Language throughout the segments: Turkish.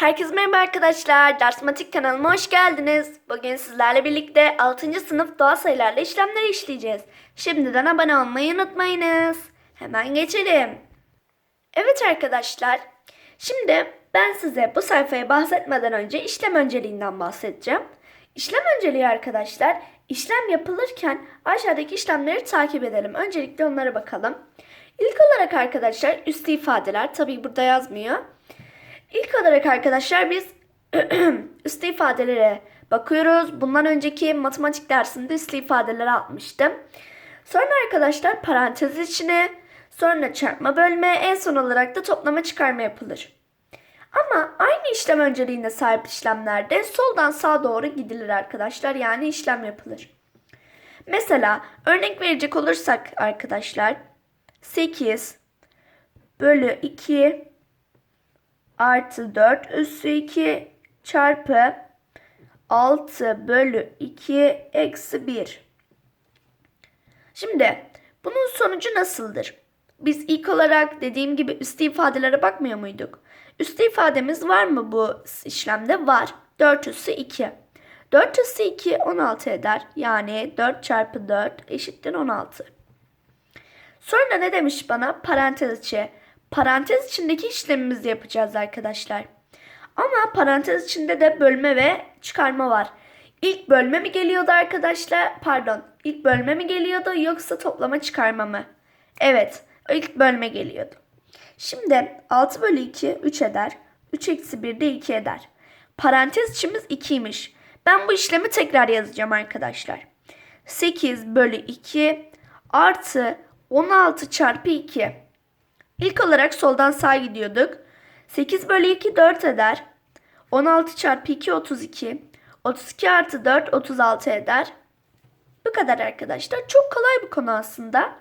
Herkese merhaba arkadaşlar. Dersmatik kanalıma hoş geldiniz. Bugün sizlerle birlikte 6. sınıf doğal sayılarla işlemleri işleyeceğiz. Şimdiden abone olmayı unutmayınız. Hemen geçelim. Evet arkadaşlar. Şimdi ben size bu sayfayı bahsetmeden önce işlem önceliğinden bahsedeceğim. İşlem önceliği arkadaşlar işlem yapılırken aşağıdaki işlemleri takip edelim. Öncelikle onlara bakalım. İlk olarak arkadaşlar üstü ifadeler tabii burada yazmıyor. İlk olarak arkadaşlar biz üstü ifadelere bakıyoruz. Bundan önceki matematik dersinde üstü ifadeleri atmıştım. Sonra arkadaşlar parantez içine, sonra çarpma bölme, en son olarak da toplama çıkarma yapılır. Ama aynı işlem önceliğine sahip işlemlerde soldan sağa doğru gidilir arkadaşlar. Yani işlem yapılır. Mesela örnek verecek olursak arkadaşlar 8 bölü 2 artı 4 üssü 2 çarpı 6 bölü 2 eksi 1. Şimdi bunun sonucu nasıldır? Biz ilk olarak dediğim gibi üstü ifadelere bakmıyor muyduk? Üstü ifademiz var mı bu işlemde? Var. 4 üssü 2. 4 üssü 2 16 eder. Yani 4 çarpı 4 eşittir 16. Sonra ne demiş bana? Parantez içi. Parantez içindeki işlemimizi yapacağız arkadaşlar. Ama parantez içinde de bölme ve çıkarma var. İlk bölme mi geliyordu arkadaşlar? Pardon. İlk bölme mi geliyordu yoksa toplama çıkarma mı? Evet. ilk bölme geliyordu. Şimdi 6 bölü 2 3 eder. 3 eksi 1 de 2 eder. Parantez içimiz 2'ymiş. Ben bu işlemi tekrar yazacağım arkadaşlar. 8 bölü 2 artı 16 çarpı 2. İlk olarak soldan sağa gidiyorduk. 8 bölü 2 4 eder. 16 çarpı 2 32. 32 artı 4 36 eder. Bu kadar arkadaşlar. Çok kolay bir konu aslında.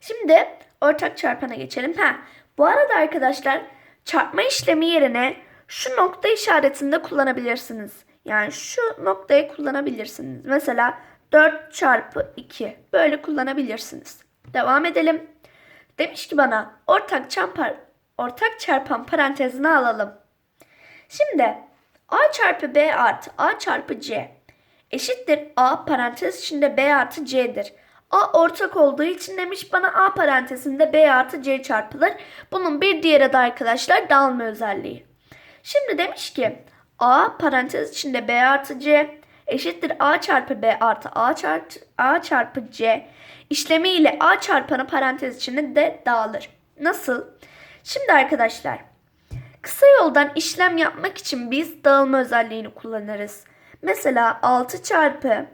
Şimdi ortak çarpana geçelim. Ha, bu arada arkadaşlar çarpma işlemi yerine şu nokta işaretinde kullanabilirsiniz. Yani şu noktayı kullanabilirsiniz. Mesela 4 çarpı 2 böyle kullanabilirsiniz. Devam edelim. Demiş ki bana ortak çarpan, ortak çarpan parantezini alalım. Şimdi a çarpı b artı a çarpı c eşittir a parantez içinde b artı c'dir. A ortak olduğu için demiş bana A parantezinde B artı C çarpılır. Bunun bir diğeri de arkadaşlar dağılma özelliği. Şimdi demiş ki A parantez içinde B artı C eşittir A çarpı B artı A çarpı, A çarpı C işlemi ile A çarpanı parantez içinde de dağılır. Nasıl? Şimdi arkadaşlar kısa yoldan işlem yapmak için biz dağılma özelliğini kullanırız. Mesela 6 çarpı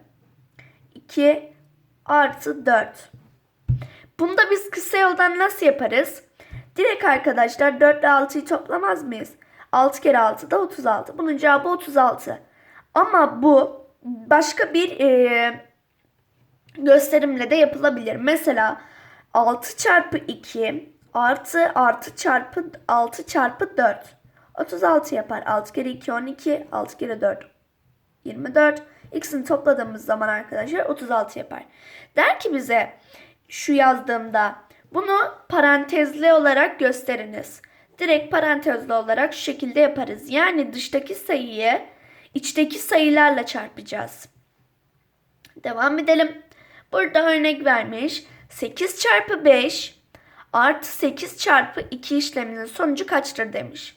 2 artı 4. Bunu da biz kısa yoldan nasıl yaparız? Direkt arkadaşlar 4 ile 6'yı toplamaz mıyız? 6 kere 6 da 36. Bunun cevabı 36. Ama bu başka bir e, gösterimle de yapılabilir. Mesela 6 çarpı 2 artı artı çarpı 6 çarpı 4. 36 yapar. 6 kere 2 12. 6 kere 4 24. İkisini topladığımız zaman arkadaşlar 36 yapar. Der ki bize şu yazdığımda bunu parantezli olarak gösteriniz. Direkt parantezli olarak şu şekilde yaparız. Yani dıştaki sayıyı içteki sayılarla çarpacağız. Devam edelim. Burada örnek vermiş. 8 çarpı 5 artı 8 çarpı 2 işleminin sonucu kaçtır demiş.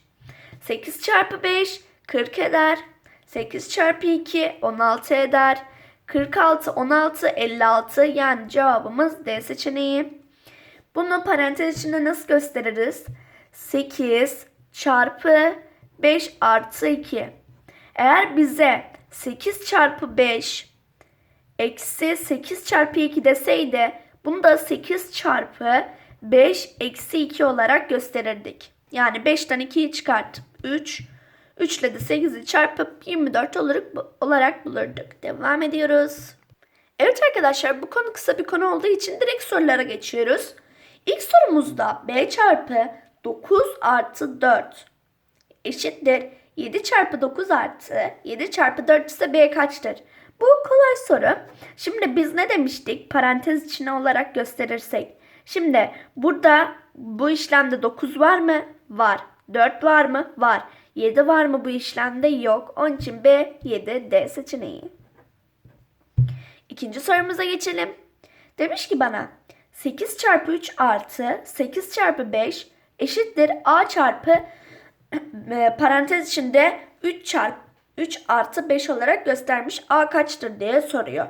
8 çarpı 5 40 eder. 8 çarpı 2 16 eder. 46, 16, 56 yani cevabımız D seçeneği. Bunu parantez içinde nasıl gösteririz? 8 çarpı 5 artı 2. Eğer bize 8 çarpı 5 eksi 8 çarpı 2 deseydi bunu da 8 çarpı 5 eksi 2 olarak gösterirdik. Yani 5'ten 2'yi çıkartıp 3 3 ile de 8'i çarpıp 24 olarak, olarak bulurduk. Devam ediyoruz. Evet arkadaşlar bu konu kısa bir konu olduğu için direkt sorulara geçiyoruz. İlk sorumuzda b çarpı 9 artı 4 eşittir 7 çarpı 9 artı 7 çarpı 4 ise b kaçtır? Bu kolay soru. Şimdi biz ne demiştik? Parantez içine olarak gösterirsek. Şimdi burada bu işlemde 9 var mı? Var. 4 var mı? Var. 7 var mı bu işlemde? Yok. Onun için B 7 D seçeneği. İkinci sorumuza geçelim. Demiş ki bana 8 çarpı 3 artı 8 çarpı 5 eşittir A çarpı parantez içinde 3 çarpı 3 artı 5 olarak göstermiş. A kaçtır diye soruyor.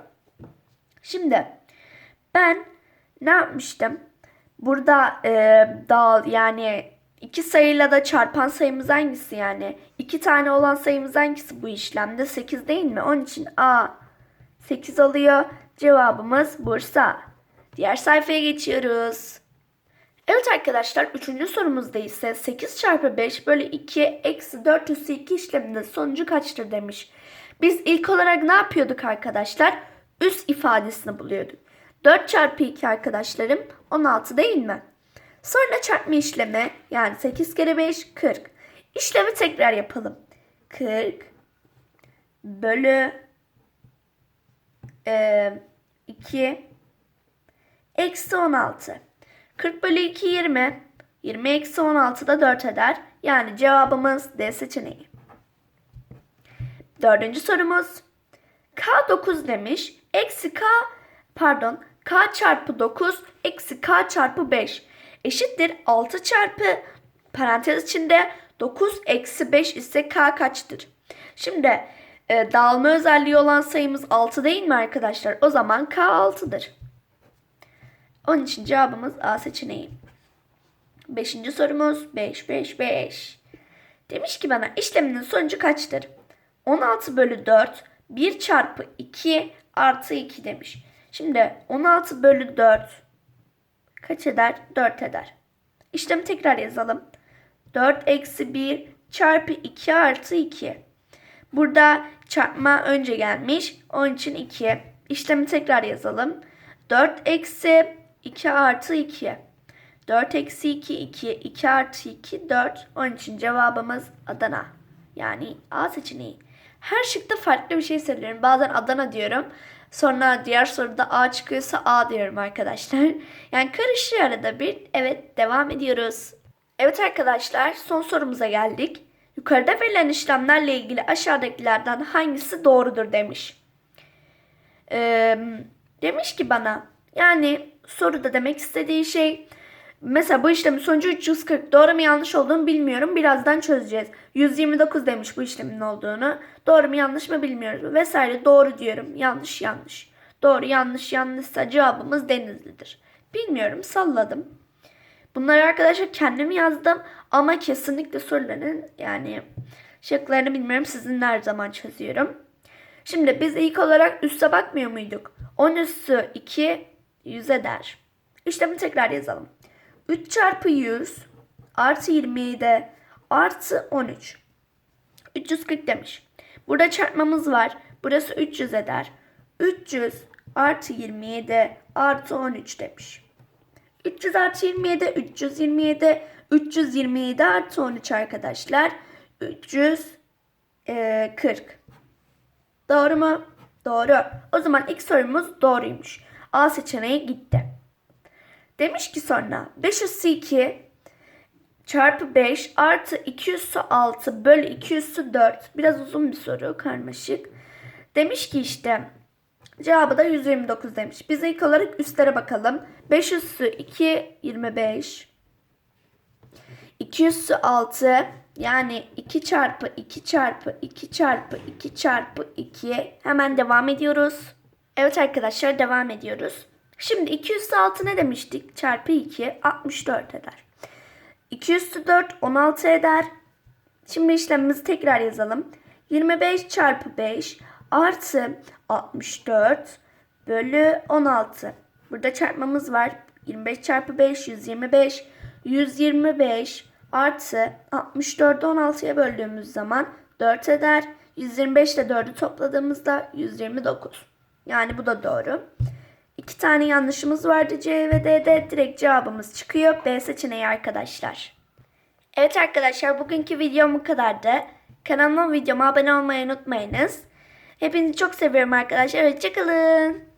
Şimdi ben ne yapmıştım? Burada e, dağıl yani iki sayıyla da çarpan sayımız hangisi yani? İki tane olan sayımız hangisi bu işlemde? 8 değil mi? Onun için A 8 oluyor. Cevabımız Bursa. Diğer sayfaya geçiyoruz. Evet arkadaşlar 3. sorumuzda ise 8 çarpı 5 bölü 2 eksi 4 üssü 2 işleminde sonucu kaçtır demiş. Biz ilk olarak ne yapıyorduk arkadaşlar? Üst ifadesini buluyorduk. 4 çarpı 2 arkadaşlarım 16 değil mi? Sonra çarpma işlemi yani 8 kere 5 40. İşlemi tekrar yapalım. 40 bölü e, 2 eksi 16. 40 bölü 2 20. 20 eksi 16 da 4 eder. Yani cevabımız D seçeneği. Dördüncü sorumuz. K 9 demiş. Eksi K pardon K çarpı 9 eksi K çarpı 5 eşittir 6 çarpı parantez içinde 9 eksi 5 ise K kaçtır? Şimdi e, dağılma özelliği olan sayımız 6 değil mi arkadaşlar? O zaman K 6'dır. Onun için cevabımız A seçeneği. Beşinci sorumuz 5 5 5. Demiş ki bana işleminin sonucu kaçtır? 16 bölü 4 1 çarpı 2 artı 2 demiş. Şimdi 16 bölü 4 kaç eder? 4 eder. İşlemi tekrar yazalım. 4 eksi 1 çarpı 2 artı 2. Burada çarpma önce gelmiş. Onun için 2. İşlemi tekrar yazalım. 4 eksi 2 artı 2. 4 eksi 2 2. 2 artı 2 4. Onun için cevabımız Adana. Yani A seçeneği. Her şıkta farklı bir şey söylüyorum. Bazen Adana diyorum. Sonra diğer soruda A çıkıyorsa A diyorum arkadaşlar. Yani karışıyor arada bir. Evet devam ediyoruz. Evet arkadaşlar son sorumuza geldik. Yukarıda verilen işlemlerle ilgili aşağıdakilerden hangisi doğrudur demiş. Ee, demiş ki bana yani soruda demek istediği şey mesela bu işlemin sonucu 340 doğru mu yanlış olduğunu bilmiyorum. Birazdan çözeceğiz. 129 demiş bu işlemin olduğunu. Doğru mu yanlış mı bilmiyoruz. Vesaire doğru diyorum. Yanlış yanlış. Doğru yanlış yanlışsa cevabımız Denizli'dir. Bilmiyorum salladım. Bunları arkadaşlar kendim yazdım ama kesinlikle soruların yani şıklarını bilmiyorum sizinle her zaman çözüyorum. Şimdi biz ilk olarak üste bakmıyor muyduk? 10 üssü 2 100 eder. İşlemi tekrar yazalım. 3 çarpı 100 artı 27 artı 13. 340 demiş. Burada çarpmamız var. Burası 300 eder. 300 artı 27 artı 13 demiş. 300 artı 27, 327, 327 artı 13 arkadaşlar. 340. Doğru mu? Doğru. O zaman ilk sorumuz doğruymuş. A seçeneği gitti. Demiş ki sonra 5 üssü 2 çarpı 5 artı 2 üssü 6 bölü 2 üssü 4. Biraz uzun bir soru karmaşık. Demiş ki işte cevabı da 129 demiş. Biz ilk olarak üstlere bakalım. 5 üssü 2 25. 2 üssü 6 yani 2 çarpı 2 çarpı 2 çarpı 2 çarpı 2 hemen devam ediyoruz. Evet arkadaşlar devam ediyoruz. Şimdi 2 üssü 6 ne demiştik? Çarpı 2 64 eder. 2 üssü 4 16 eder. Şimdi işlemimizi tekrar yazalım. 25 çarpı 5 artı 64 bölü 16. Burada çarpmamız var. 25 çarpı 5 125. 125 artı 64'ü 16'ya böldüğümüz zaman 4 eder. 125 ile 4'ü topladığımızda 129. Yani bu da doğru. İki tane yanlışımız vardı C ve D'de. Direkt cevabımız çıkıyor. B seçeneği arkadaşlar. Evet arkadaşlar bugünkü videom bu kadardı. Kanalıma videoma abone olmayı unutmayınız. Hepinizi çok seviyorum arkadaşlar. Hoşçakalın.